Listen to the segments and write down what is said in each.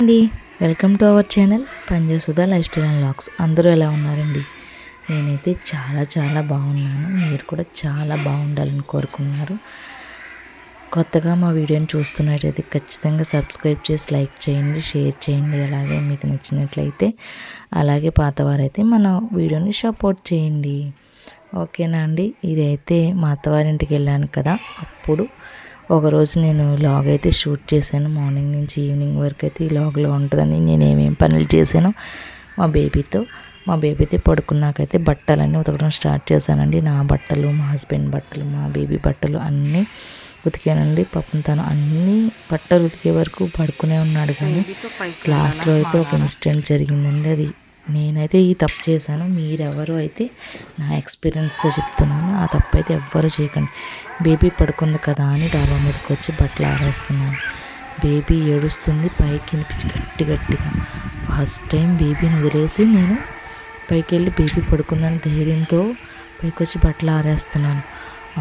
అండి. Welcome to our channel Panjasudha life style and locks. అందరూ ఎలా ఉన్నారండి? నేనైతే చాలా చాలా బాగున్నాను. మీరు కూడా చాలా బాగుండాలని కోరుకున్నారు. కొత్తగా మా వీడియోని చూస్తున్నట్టయితే ఖచ్చితంగా సబ్స్క్రైబ్ చేసి లైక్ చేయండి షేర్ చేయండి. అలాగే మీకు నచ్చినట్లయితే అలాగే పాతవారైతే మన వీడియోని సపోర్ట్ చేయండి. ఓకేనా అండి? ఇదైతే మా అత్తవారింటికి వెళ్ళాను కదా అప్పుడు ఒకరోజు నేను లాగ్ అయితే షూట్ చేశాను. మార్నింగ్ నుంచి ఈవినింగ్ వరకు అయితే ఈ లాగ్లో ఉంటుందని నేను ఏమేం పనులు చేశాను మా బేబీతో. మా బేబీతో పడుకున్నాకైతే బట్టలన్నీ ఉతకడం స్టార్ట్ చేశానండి. నా బట్టలు మా హస్బెండ్ బట్టలు మా బేబీ బట్టలు అన్నీ ఉతికానండి. పాపం తను అన్ని బట్టలు ఉతికే వరకు పడుకునే ఉన్నాడు కానీ లాస్ట్లో అయితే ఒక ఇన్సిడెంట్ జరిగిందండి. అది నేనైతే ఈ తప్పు చేశాను. మీరెవరు అయితే నా ఎక్స్పీరియన్స్తో చెప్తున్నాను. ఆ తప్పు అయితే ఎవ్వరూ చేయకండి. బేబీ పడుకుంది కదా అని డాబా మీదకి వచ్చి బట్టలు ఆరేస్తున్నాను. బేబీ ఏడుస్తుంది. పైకి వినిపించి గట్టి గట్టిగా. ఫస్ట్ టైం బేబీని వదిలేసి నేను పైకి వెళ్ళి బేబీ పడుకున్నాను ధైర్యంతో పైకి వచ్చి బట్టలు ఆరేస్తున్నాను.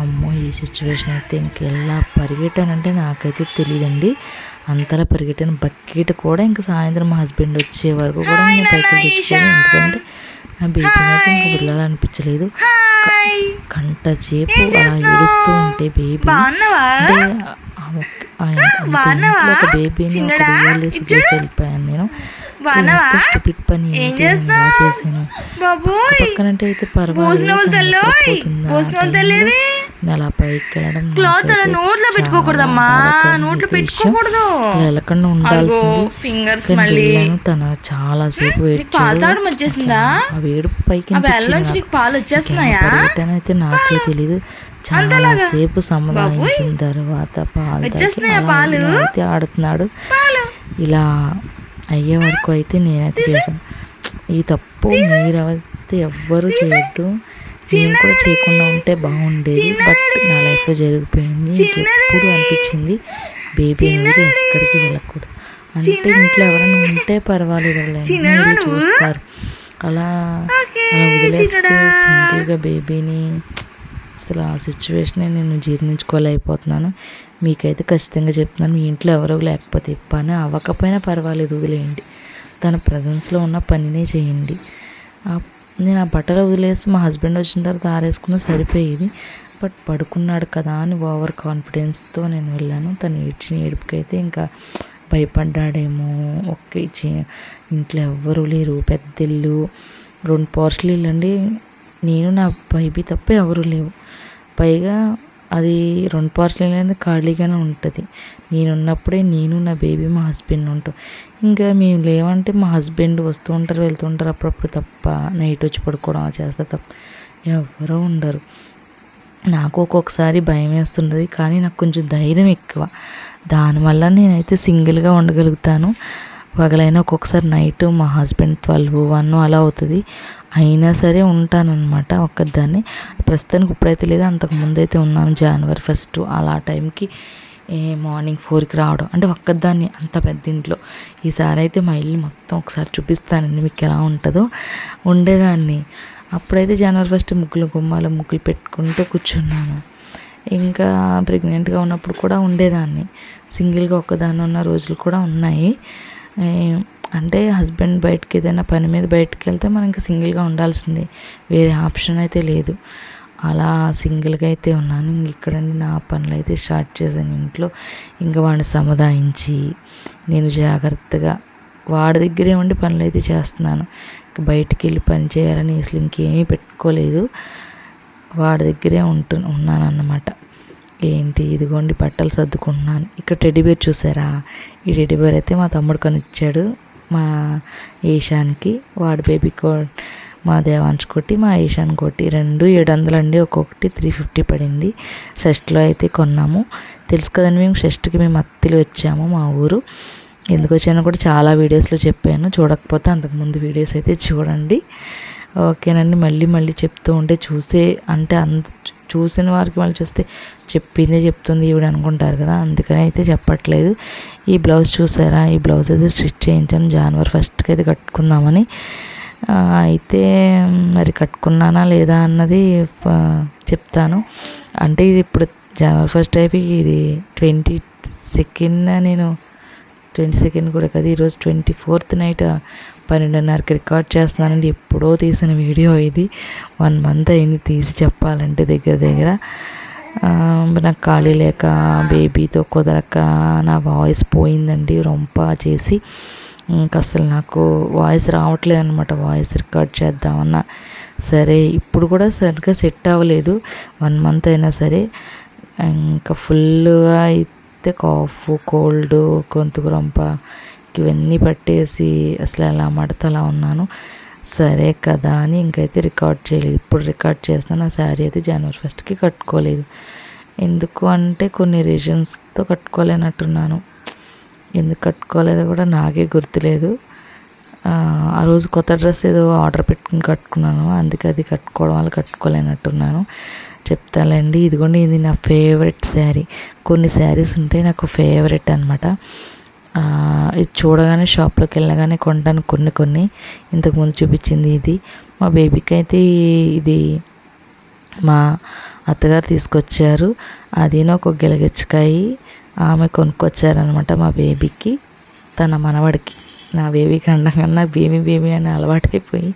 అమ్మో ఈ సిచ్యువేషన్ అయితే ఇంకెలా పరిగెట్టానంటే నాకైతే తెలియదండి అంతలా పరిగెట్టాను. బకెట్ కూడా ఇంక సాయంత్రం మా హస్బెండ్ వచ్చే వరకు కూడా నేను పైకి తెచ్చుకోను. ఎందుకంటే నా బేబీని అయితే ఇంకా వదలాలనిపించలేదు. గంట సేపు అలా ఏడుస్తూ ఉంటే బేబీ అంటే ఇంట్లో ఒక బేబీని ఒక బియ్యాలేసి చేసి వెళ్ళిపోయాను నేను. ఎంత స్టూపిడ్ పని ఏంటి నేను ఇలా చేశాను? పక్కనంటే అయితే పర్వాలేదు అలా పైకి వెళ్ళడం క్లాత్ అలా నోట్లో పెట్టుకోకూడదమ్మా. నోట్లో. పెట్టుకోకూడదు. వెళ్ళకుండా ఉండాల్సింది. ఫింగర్స్ మళ్ళీ. తను చాలా సేపు పాలు ఏడ్చాడు. తాగడం వచ్చేసిందా? ఆ వేడుపు పైకి నీకు పాలు వచ్చేస్తున్నాయా? అయితే నాకే తెలియదు చాలా సేపు సముదాయించిన తర్వాత పాలు అయితే ఆడుతున్నాడు. ఇలా అయ్యే వరకు అయితే నేనైతే చేశాను. ఈ తప్పు మీరైతే ఎవ్వరూ చేయొద్దు. నేను కూడా చేయకుండా ఉంటే బాగుండేది బట్ నా లైఫ్లో జరిగిపోయింది. ఇంకెప్పుడు అనిపించింది బేబీ అనేది ఎక్కడికి వెళ్ళకూడదు. అంటే ఇంట్లో ఎవరైనా ఉంటే పర్వాలేదు మీరు చూస్తారు. అలా అలా వదిలేస్తే సింగిల్గా బేబీని అసలు ఆ సిచ్యువేషన్ నేను జీర్ణించుకోలేకపోతున్నాను. మీకైతే ఖచ్చితంగా చెప్తున్నాను మీ ఇంట్లో ఎవరో లేకపోతే పని అవ్వకపోయినా పర్వాలేదు వదిలేయండి. తన ప్రజెన్స్లో ఉన్న పనినే చేయండి. నేను ఆ బట్టలు వదిలేసి మా హస్బెండ్ వచ్చిన తర్వాత ఆరేసుకున్న సరిపోయేది. బట్ పడుకున్నాడు కదా అని ఓవర్ కాన్ఫిడెన్స్తో నేను వెళ్ళాను. తను ఏడ్చిన ఏడుపుకైతే ఇంకా భయపడ్డాడేమో. ఒకే ఇంట్లో ఎవ్వరూ లేరు పెద్ద ఇల్లు రెండు పోర్షలు ఇల్లు అండి. నేను నా బైబీ తప్ప ఎవరు లేవు. పైగా అది రెండు పార్సల్ అనేది ఖాళీగానే ఉంటుంది. నేను ఉన్నప్పుడే నేను నా బేబీ మా హస్బెండ్ ఉంటాం. ఇంకా మేము లేవంటే మా హస్బెండ్ వస్తూ ఉంటారు వెళ్తూ ఉంటారు. అప్పుడప్పుడు తప్ప నైట్ వచ్చి పడుకోవడం అలా చేస్తారు తప్ప ఎవరూ ఉండరు. నాకు ఒక్కొక్కసారి భయం వేస్తుంటుంది కానీ నాకు కొంచెం ధైర్యం ఎక్కువ. దానివల్ల నేనైతే సింగిల్గా ఉండగలుగుతాను. పగలైనా ఒక్కొక్కసారి నైట్ మా హస్బెండ్ ట్వెల్వ్ వన్ అలా అవుతుంది. అయినా సరే ఉంటానన్నమాట ఒక్కదాన్ని. ప్రస్తుతానికి ఇప్పుడైతే లేదు అంతకు ముందైతే అయితే ఉన్నాను జనవరి ఫస్ట్ అలా టైంకి ఏ మార్నింగ్ ఫోర్కి రావడం. అంటే ఒక్కదాన్ని అంత పెద్ద ఇంట్లో. ఈసారి అయితే మా ఇల్లు మొత్తం ఒకసారి చూపిస్తానండి మీకు ఎలా ఉంటుందో. ఉండేదాన్ని. అప్పుడైతే జనవరి ఫస్ట్ ముగ్గులు గుమ్మాలు ముగ్గులు పెట్టుకుంటూ కూర్చున్నాను. ఇంకా ప్రెగ్నెంట్గా ఉన్నప్పుడు కూడా ఉండేదాన్ని. సింగిల్గా ఒక్కదాన్ని ఉన్న రోజులు కూడా ఉన్నాయి. అంటే హస్బెండ్ బయటకి ఏదైనా పని మీద బయటకు వెళ్తే మనకి సింగిల్గా ఉండాల్సిందే. వేరే ఆప్షన్ అయితే లేదు. అలా సింగిల్గా అయితే ఉన్నాను. ఇంక ఇక్కడండి నా పనులు అయితే స్టార్ట్ చేశాను ఇంట్లో. ఇంకా వాడిని సముదాయించి నేను జాగ్రత్తగా వాడి దగ్గరే ఉండి పనులు అయితే చేస్తున్నాను. ఇంకా బయటికి వెళ్ళి పని చేయాలని అసలు ఇంకేమీ పెట్టుకోలేదు. వాడి దగ్గరే ఉంటు ఉన్నాను అన్నమాట ఏంటి ఇదిగోండి బట్టలు సర్దుకుంటున్నాను. ఇక్కడ టెడీబేర్ చూసారా? ఈ టెడీబేర్ అయితే మా తమ్ముడు కొనిచ్చాడు. మా ఈశాన్కి వాడి బేబీ కో మా దేవాన్స్ కొట్టి మా ఈశాన్ కొట్టి రెండు ఏడు వందలు అండి ఒక్కొక్కటి త్రీ ఫిఫ్టీ పడింది. షష్ట్లో అయితే కొన్నాము. తెలుసు కదండి మేము షష్ట్కి మేము అత్తిలు వచ్చాము మా ఊరు. ఎందుకు వచ్చానో కూడా చాలా వీడియోస్లో చెప్పాను. చూడకపోతే అంతకుముందు వీడియోస్ అయితే చూడండి. ఓకేనండి. మళ్ళీ మళ్ళీ చెప్తూ ఉంటే చూసే అంటే అంత చూసిన వారికి వాళ్ళు చూస్తే చెప్పిందే చెప్తుంది ఈవిడ అనుకుంటారు కదా అందుకని అయితే చెప్పట్లేదు. ఈ బ్లౌజ్ చూసారా? ఈ బ్లౌజ్ అయితే స్టిచ్ చేయించాను జనవరి ఫస్ట్కి అయితే కట్టుకుందామని. అయితే మరి కట్టుకున్నానా లేదా అన్నది చెప్తాను. అంటే ఇది ఇప్పుడు జనవరి ఫస్ట్ అయిపోయి ఇది ట్వంటీ సెకండ్ నేను ట్వంటీ సెకండ్ కూడా కదా ఈరోజు ట్వంటీ ఫోర్త్ నైట్ పన్నెండున్నరకి రికార్డ్ చేస్తున్నానండి. ఎప్పుడో తీసిన వీడియో ఇది. వన్ మంత్ అయింది తీసి చెప్పాలంటే దగ్గర దగ్గర. నాకు ఖాళీ లేక బేబీతో కుదరక నా వాయిస్ పోయిందండి. రొంప చేసి. ఇంకా అసలు నాకు వాయిస్ రావట్లేదు అనమాట వాయిస్ రికార్డ్ చేద్దామన్నా సరే. ఇప్పుడు కూడా సరిగ్గా సెట్ అవ్వలేదు. వన్ మంత్ అయినా సరే. ఇంకా ఫుల్గా అయితే కాఫ్ కోల్డ్ గొంతుకు రొంప ఇవన్నీ పట్టేసి అసలు ఎలా మడతలా అలా ఉన్నాను. సరే కదా అని ఇంకైతే రికార్డ్ చేయలేదు. ఇప్పుడు రికార్డ్ చేస్తున్నాను ఆ శారీ అయితే జనవరి ఫస్ట్కి కట్టుకోలేదు. ఎందుకు అంటే కొన్ని రీజన్స్తో కట్టుకోలేనట్టున్నాను. ఎందుకు కట్టుకోలేదో కూడా నాకే గుర్తులేదు. ఆ, రోజు కొత్త డ్రెస్ ఏదో ఆర్డర్ పెట్టుకుని కట్టుకున్నాను. అందుకే అది కట్టుకోవడం వల్ల కట్టుకోలేనట్టున్నాను. చెప్తానండి ఇదిగోండి ఇది నా ఫేవరెట్ శారీ. కొన్ని శారీస్ ఉంటాయి నాకు ఫేవరెట్ అనమాట ఇది చూడగానే షాప్లోకి వెళ్ళగానే కొంటాను కొన్ని కొన్ని. ఇంతకుముందు చూపించింది ఇది. మా బేబీకి అయితే ఇది మా అత్తగారు తీసుకొచ్చారు. అదినో ఒక గిలగిచ్చకాయ ఆమె కొనుక్కొచ్చారనమాట మా బేబీకి. తన మనవడికి. నా బేబీకి అండగా బేబీ బేబీ అని అలవాటైపోయి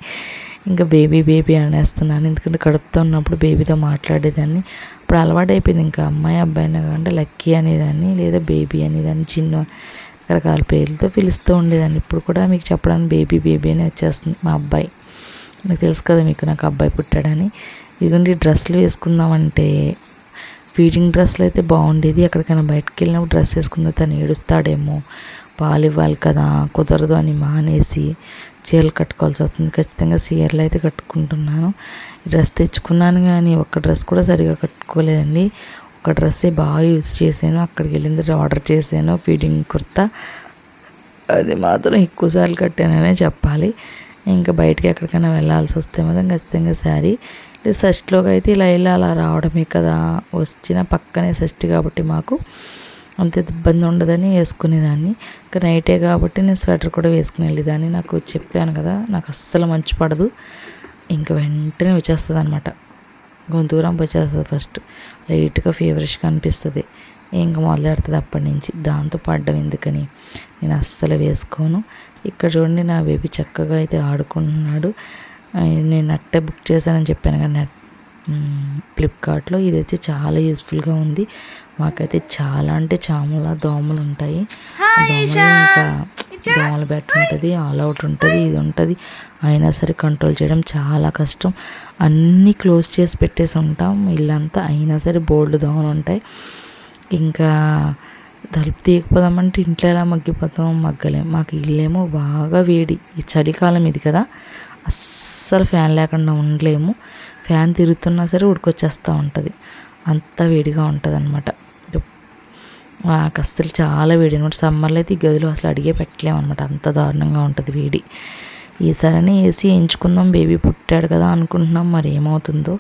ఇంకా బేబీ బేబీ అనేస్తున్నాను. ఎందుకంటే కడుపుతో ఉన్నప్పుడు బేబీతో మాట్లాడేదాన్ని. ఇప్పుడు అలవాటైపోయింది. ఇంకా అమ్మాయి అబ్బాయినా కాకుండా లక్కీ అనేదాన్ని లేదా బేబీ అనేదాన్ని చిన్న రకరకాల పేర్లతో పిలుస్తూ ఉండేదాన్ని. ఇప్పుడు కూడా మీకు చెప్పడానికి బేబీ బేబీ అని వచ్చేస్తుంది మా అబ్బాయి. మీకు తెలుసు కదా మీకు నాకు అబ్బాయి పుట్టాడని. ఇదిగోండి డ్రెస్సులు వేసుకుందామంటే ఫీడింగ్ డ్రెస్సులు అయితే బాగుండేది. ఎక్కడికైనా బయటకు వెళ్ళినప్పుడు డ్రెస్ వేసుకుందా తను ఏడుస్తాడేమో. పాలు ఇవ్వాలి కదా కుదరదు అని మానేసి చీరలు కట్టుకోవాల్సి వస్తుంది. ఖచ్చితంగా చీరలు అయితే కట్టుకుంటున్నాను. డ్రెస్ తెచ్చుకున్నాను కానీ ఒక్క డ్రెస్ కూడా సరిగా కట్టుకోలేదండి. ఒక డ్రెస్సే బాగా యూస్ చేశాను. అక్కడికి వెళ్ళిన తర్వాత ఆర్డర్ చేశాను. ఫీడింగ్ కుర్తా. అది మాత్రం ఎక్కువసార్లు కట్టాననే చెప్పాలి. ఇంకా బయటకి ఎక్కడికైనా వెళ్ళాల్సి వస్తే మాత్రం ఖచ్చితంగా శారీ. లేదు షష్టిలోకి అయితే ఇలా ఇలా అలా రావడమే కదా. వచ్చిన పక్కనే షష్టి కాబట్టి మాకు అంత ఇబ్బంది ఉండదని వేసుకునేదాన్ని. ఇంకా నైటే కాబట్టి నేను స్వెటర్ కూడా వేసుకుని వెళ్ళేదాన్ని. నాకు చెప్పాను కదా నాకు అస్సలు మంచి పడదు. ఇంకా వెంటనే వచ్చేస్తుంది అనమాట గొంతుకురం వచ్చేస్తుంది ఫస్ట్. లైట్గా ఫీవరిష్గా అనిపిస్తుంది. ఇంకా మొదలెడుతుంది అప్పటి నుంచి. దాంతో పడ్డం ఎందుకని నేను అస్సలు వేసుకోను. ఇక్కడ చూడండి నా బేబీ చక్కగా అయితే ఆడుకుంటున్నాడు. నేను నట్టే బుక్ చేశానని చెప్పాను కానీ నెట్ ఫ్లిప్కార్ట్లో ఇదైతే చాలా యూస్ఫుల్గా ఉంది. మాకైతే చాలా అంటే చాలా దోమలు ఉంటాయి. దోమలు ఇంకా దోమల బెట్ ఉంటుంది ఆల్ అవుట్ ఉంటుంది ఇది ఉంటుంది. అయినా సరే కంట్రోల్ చేయడం చాలా కష్టం. అన్నీ క్లోజ్ చేసి పెట్టేసి ఉంటాం. ఇల్లంతా అయినా సరే బోల్డ్ దోమలు ఉంటాయి. ఇంకా తలుపు తీయకపోదామంటే ఇంట్లో ఎలా మగ్గిపోతాం మగ్గలేం. మాకు ఇల్లేమో బాగా వేడి. ఈ చలికాలం ఇది కదా. అస్సలు ఫ్యాన్ లేకుండా ఉండలేము. ఫ్యాన్ తిరుగుతున్నా సరే ఉడికొచ్చేస్తూ ఉంటుంది. అంత వేడిగా ఉంటుంది అనమాట మాకు అస్సలు చాలా వేడి అనమాట. సమ్మర్లో అయితే ఈ గదిలో అసలు అడిగే పెట్టలేము అనమాట అంత దారుణంగా ఉంటుంది వేడి. ఈసారి ఏసీ వేయించుకుందాం బేబీ పుట్టాడు కదా అనుకుంటున్నాం మరి ఏమవుతుందో.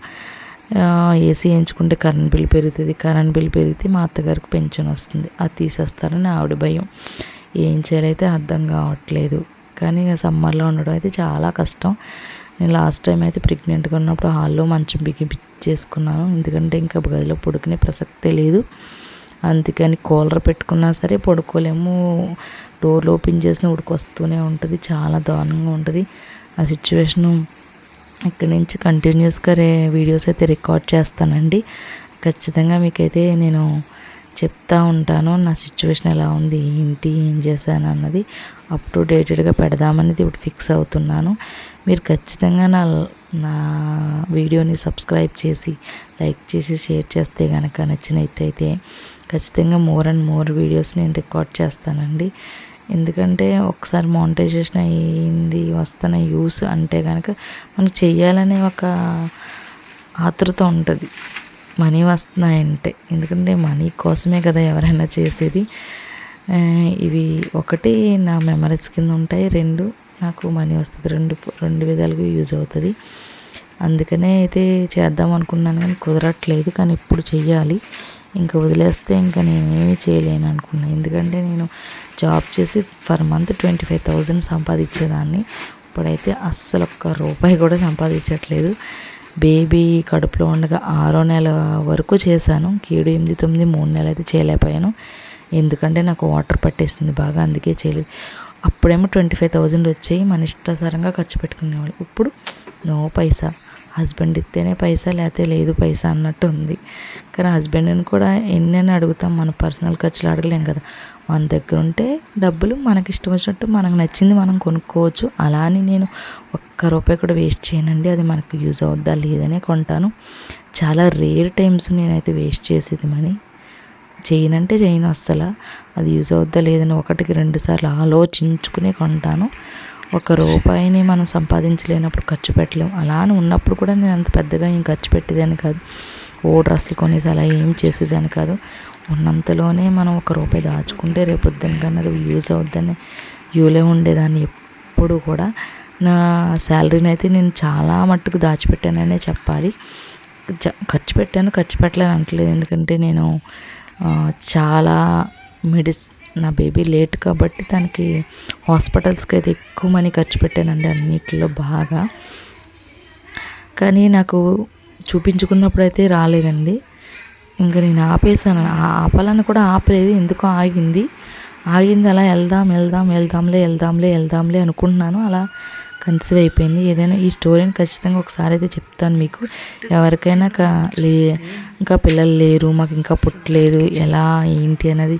ఏసీ వేయించుకుంటే కరెంట్ బిల్ పెరుగుతుంది. కరెంట్ బిల్ పెరిగితే మా అత్తగారికి పెన్షన్ వస్తుంది. అది తీసేస్తారని ఆవిడ భయం. ఏం చేయాలైతే అర్థం కావట్లేదు. కానీ సమ్మర్లో ఉండడం అయితే చాలా కష్టం. నేను లాస్ట్ టైం అయితే ప్రెగ్నెంట్గా ఉన్నప్పుడు హాల్లో మంచం బిగించేసుకున్నాను ఎందుకంటే ఇంకా గదిలో పడుకునే ప్రసక్తే లేదు. అందుకని కూలర్ పెట్టుకున్నా సరే పడుకోలేము. డోర్లు ఓపెన్ చేసిన ఉడికొస్తూనే ఉంటుంది. చాలా దారుణంగా ఉంటుంది. ఆ సిచ్యువేషను ఇక్కడి నుంచి కంటిన్యూస్గా రే వీడియోస్ అయితే రికార్డ్ చేస్తానండి. ఖచ్చితంగా మీకైతే నేను చెప్తా ఉంటాను నా సిచ్యువేషన్ ఎలా ఉంది ఏంటి ఏం చేశాను అన్నది అప్ టు డేటెడ్గా పెడదామనేది ఇప్పుడు ఫిక్స్ అవుతున్నాను. మీరు ఖచ్చితంగా నా నా వీడియోని సబ్స్క్రైబ్ చేసి లైక్ చేసి షేర్ చేస్తే కనుక నచ్చినట్టయితే ఖచ్చితంగా మోర్ అండ్ మోర్ వీడియోస్ నేను రికార్డ్ చేస్తానండి. ఎందుకంటే ఒకసారి మానిటైజేషన్ అయ్యింది వస్తున్న యూస్ అంటే కనుక మనకు చేయాలనే ఒక ఆతృత ఉంటుంది. మనీ వస్తున్నాయంటే. ఎందుకంటే మనీ కోసమే కదా ఎవరైనా చేసేది. ఇవి ఒకటి నా మెమరీస్ కింద ఉంటాయి. రెండు నాకు మనీ వస్తుంది. రెండు రెండు విధాలుగా యూజ్ అవుతుంది. అందుకనే అయితే చేద్దాం అనుకున్నాను కానీ కుదరట్లేదు. కానీ ఇప్పుడు చెయ్యాలి. ఇంకా వదిలేస్తే ఇంకా నేనేమి చేయలేను అనుకున్నాను ఎందుకంటే నేను జాబ్ చేసి per month twenty five thousand సంపాదించేదాన్ని. ఇప్పుడైతే అస్సలు ఒక్క రూపాయి కూడా సంపాదించట్లేదు. బేబీ కడుపులో ఉండగా ఆరో నెల వరకు చేశాను. ఏడు ఎనిమిది తొమ్మిది మూడు నెలలు అయితే చేయలేకపోయాను. ఎందుకంటే నాకు వాటర్ పట్టేసింది బాగా అందుకే చేయలేదు. అప్పుడేమో ట్వంటీ ఫైవ్ థౌజండ్ వచ్చాయి. మన ఇష్టాసారంగా ఖర్చు పెట్టుకునేవాళ్ళు. ఇప్పుడు నో పైసా. హస్బెండ్ ఇస్తేనే పైసా లేకపోతే లేదు పైసా అన్నట్టు ఉంది కానీ హస్బెండ్ని కూడా ఎన్నైనా అడుగుతాం మన పర్సనల్ ఖర్చులు అడగలేం కదా. మన దగ్గర ఉంటే డబ్బులు మనకి ఇష్టం వచ్చినట్టు మనకు నచ్చింది మనం కొనుక్కోవచ్చు. అలా అని నేను ఒక్క రూపాయి కూడా వేస్ట్ చేయనండి. అది మనకు యూజ్ అవుద్దా లేదనే కొంటాను. చాలా రేర్ టైమ్స్ నేనైతే వేస్ట్ చేసేది మనీ. చేయనంటే చేయను అస్సలు. అది యూజ్ అవుద్దా లేదని ఒకటికి రెండు సార్లు ఆలోచించుకునే కొంటాను. ఒక రూపాయిని మనం సంపాదించలేనప్పుడు ఖర్చు పెట్టలేము అలా అని ఉన్నప్పుడు కూడా నేను అంత పెద్దగా ఏం ఖర్చు పెట్టేదాన్ని కాదు. ఓ డ్రెస్సులు కొనేసి అలా ఏం చేసేదాన్ని కాదు. ఉన్నంతలోనే మనం ఒక రూపాయి దాచుకుంటే రేపొద్దున కన్నా అది యూజ్ అవుద్దని యూలే ఉండేదాన్ని. ఎప్పుడు కూడా నా శాలరీని అయితే నేను చాలా మట్టుకు దాచిపెట్టాననే చెప్పాలి. ఖర్చు పెట్టాను ఖర్చు పెట్టలేను అంటలేదు. ఎందుకంటే నేను చాలా మెడిస్ నా బేబీ లేట్ కాబట్టి తనకి హాస్పిటల్స్కి అయితే ఎక్కువ మనీ ఖర్చు పెట్టానండి అన్నిటిలో బాగా. కానీ నాకు చూపించుకున్నప్పుడు అయితే రాలేదండి. ఇంకా నేను ఆపేసాను ఆ ఆపాలని కూడా ఆపలేదు. ఎందుకో ఆగింది. ఆగింది అలా వెళ్దాం వెళ్దాం వెళ్దాంలే వెళ్దాంలే వెళ్దాంలే అనుకుంటున్నాను. అలా కన్సీవ్ అయిపోయింది. ఏదైనా ఈ స్టోరీని ఖచ్చితంగా ఒకసారి అయితే చెప్తాను మీకు. ఎవరికైనా కా లే ఇంకా పిల్లలు లేరు మాకు ఇంకా పుట్టలేదు. ఎలా ఏంటి అనేది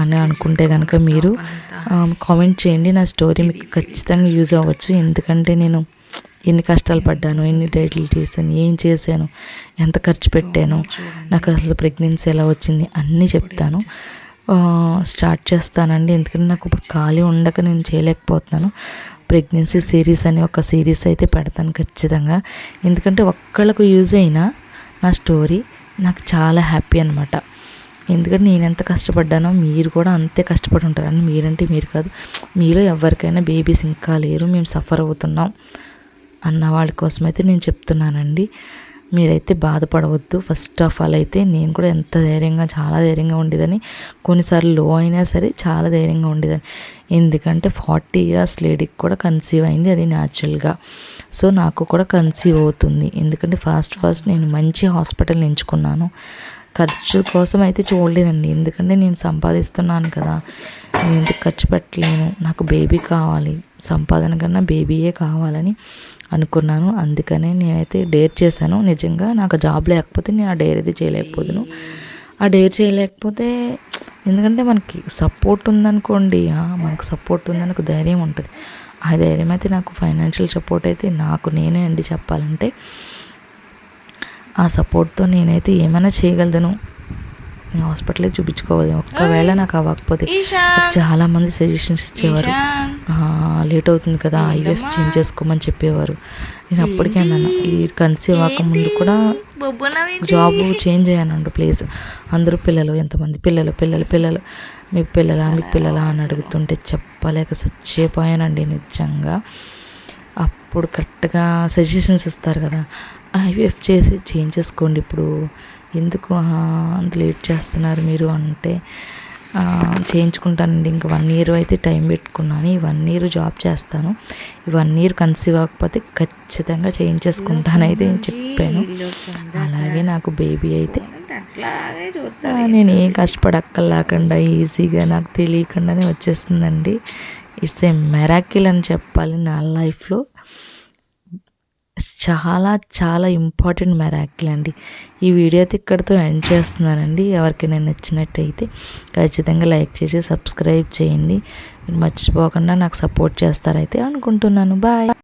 అని అనుకుంటే కనుక మీరు కామెంట్ చేయండి. నా స్టోరీ మీకు ఖచ్చితంగా యూజ్ అవ్వచ్చు. ఎందుకంటే నేను ఎన్ని కష్టాలు పడ్డాను ఎన్ని డైట్లు చేశాను ఏం చేశాను ఎంత ఖర్చు పెట్టాను నాకు అసలు ప్రెగ్నెన్సీ ఎలా వచ్చింది అన్నీ చెప్తాను. స్టార్ట్ చేస్తానండి. ఎందుకంటే నాకు ఇప్పుడు ఖాళీ ఉండక నేను చేయలేకపోతున్నాను. ప్రెగ్నెన్సీ సిరీస్ అని ఒక సిరీస్ అయితే పెడతాను ఖచ్చితంగా. ఎందుకంటే ఒక్కళ్ళకు యూజ్ అయినా నా స్టోరీ నాకు చాలా హ్యాపీ అనమాట ఎందుకంటే నేను ఎంత కష్టపడ్డానో మీరు కూడా అంతే కష్టపడి ఉంటారని మీరంటే మీరు కాదు. మీలో ఎవరికైనా బేబీస్ ఇంకా లేరు మేము సఫర్ అవుతున్నాం అన్న వాళ్ళ కోసం అయితే నేను చెప్తున్నానండి. మీరైతే బాధపడవద్దు. ఫస్ట్ ఆఫ్ ఆల్ అయితే నేను కూడా ఎంత ధైర్యంగా చాలా ధైర్యంగా ఉండేదని కొన్నిసార్లు లో అయినా సరే చాలా ధైర్యంగా ఉండేదని ఎందుకంటే ఫార్టీ ఇయర్స్ లేడీకి కూడా కన్సీవ్ అయింది అది న్యాచురల్గా. సో నాకు కూడా కన్సీవ్ అవుతుంది. ఎందుకంటే ఫాస్ట్ ఫాస్ట్ నేను మంచి హాస్పిటల్ ఎంచుకున్నాను. ఖర్చు కోసం అయితే చూడలేదండి. ఎందుకంటే నేను సంపాదిస్తున్నాను కదా. నేను ఎందుకు ఖర్చు పెట్టలేను? నాకు బేబీ కావాలి. సంపాదన కన్నా బేబీయే కావాలని అనుకున్నాను. అందుకనే నేనైతే డేర్ చేశాను. నిజంగా నాకు జాబ్ లేకపోతే నేను ఆ డేర్ అయితే చేయలేకపోదును. ఆ డేర్ చేయలేకపోతే ఎందుకంటే మనకి సపోర్ట్ ఉందనుకోండి. మనకు సపోర్ట్ ఉందని ఒక ధైర్యం ఉంటుంది. ఆ ధైర్యం అయితే నాకు ఫైనాన్షియల్ సపోర్ట్ అయితే నాకు నేనే అండి చెప్పాలంటే. ఆ సపోర్ట్తో నేనైతే ఏమైనా చేయగలను. నేను హాస్పిటలే చూపించుకోవాలి. ఒక్కవేళ నాకు అవ్వకపోతే నాకు చాలా మంది సజెషన్స్ ఇచ్చేవారు. లేట్ అవుతుంది కదా ఐవీఎఫ్ చేంజ్ చేసుకోమని చెప్పేవారు. నేను అప్పటికే అన్నాను ఈ కన్సీవ్ అవ్వకముందు కూడా జాబ్ చేంజ్ అయ్యానండి ప్లేస్. అందరూ పిల్లలు ఎంతమంది పిల్లలు పిల్లలు పిల్లలు మీకు పిల్లలా మీకు పిల్లలా అని అడుగుతుంటే చెప్పలేక చచ్చిపోయానండి నిజంగా. అప్పుడు కరెక్ట్గా సజెషన్స్ ఇస్తారు కదా ఐవీఎఫ్ చేసి చేంజ్ చేసుకోండి ఇప్పుడు. ఎందుకు? అంత లేట్ చేస్తున్నారు మీరు అంటే చేయించుకుంటానండి. ఇంకా వన్ ఇయర్ అయితే టైం పెట్టుకున్నాను. ఈ వన్ ఇయర్ జాబ్ చేస్తాను. ఈ వన్ ఇయర్ కన్సీవ్ అవ్వకపోతే ఖచ్చితంగా చేయించేసుకుంటాను అయితే నేను చెప్పాను. అలాగే నాకు బేబీ అయితే నేను ఏం కష్టపడక్కర్లేకుండా ఈజీగా నాకు తెలియకుండానే వచ్చేస్తుందండి. ఇట్స్ ఏ మెరాకిల్ అని చెప్పాలి నా లైఫ్లో. చాలా చాలా ఇంపార్టెంట్ మెరాకిల్ అండి. ఈ వీడియో అయితే ఇక్కడితో ఎండ్ చేస్తున్నానండి. ఎవరికైనా నచ్చినట్టయితే ఖచ్చితంగా లైక్ చేసి సబ్స్క్రైబ్ చేయండి. మీరు మర్చిపోకుండా నాకు సపోర్ట్ చేస్తారైతే అనుకుంటున్నాను. బాయ్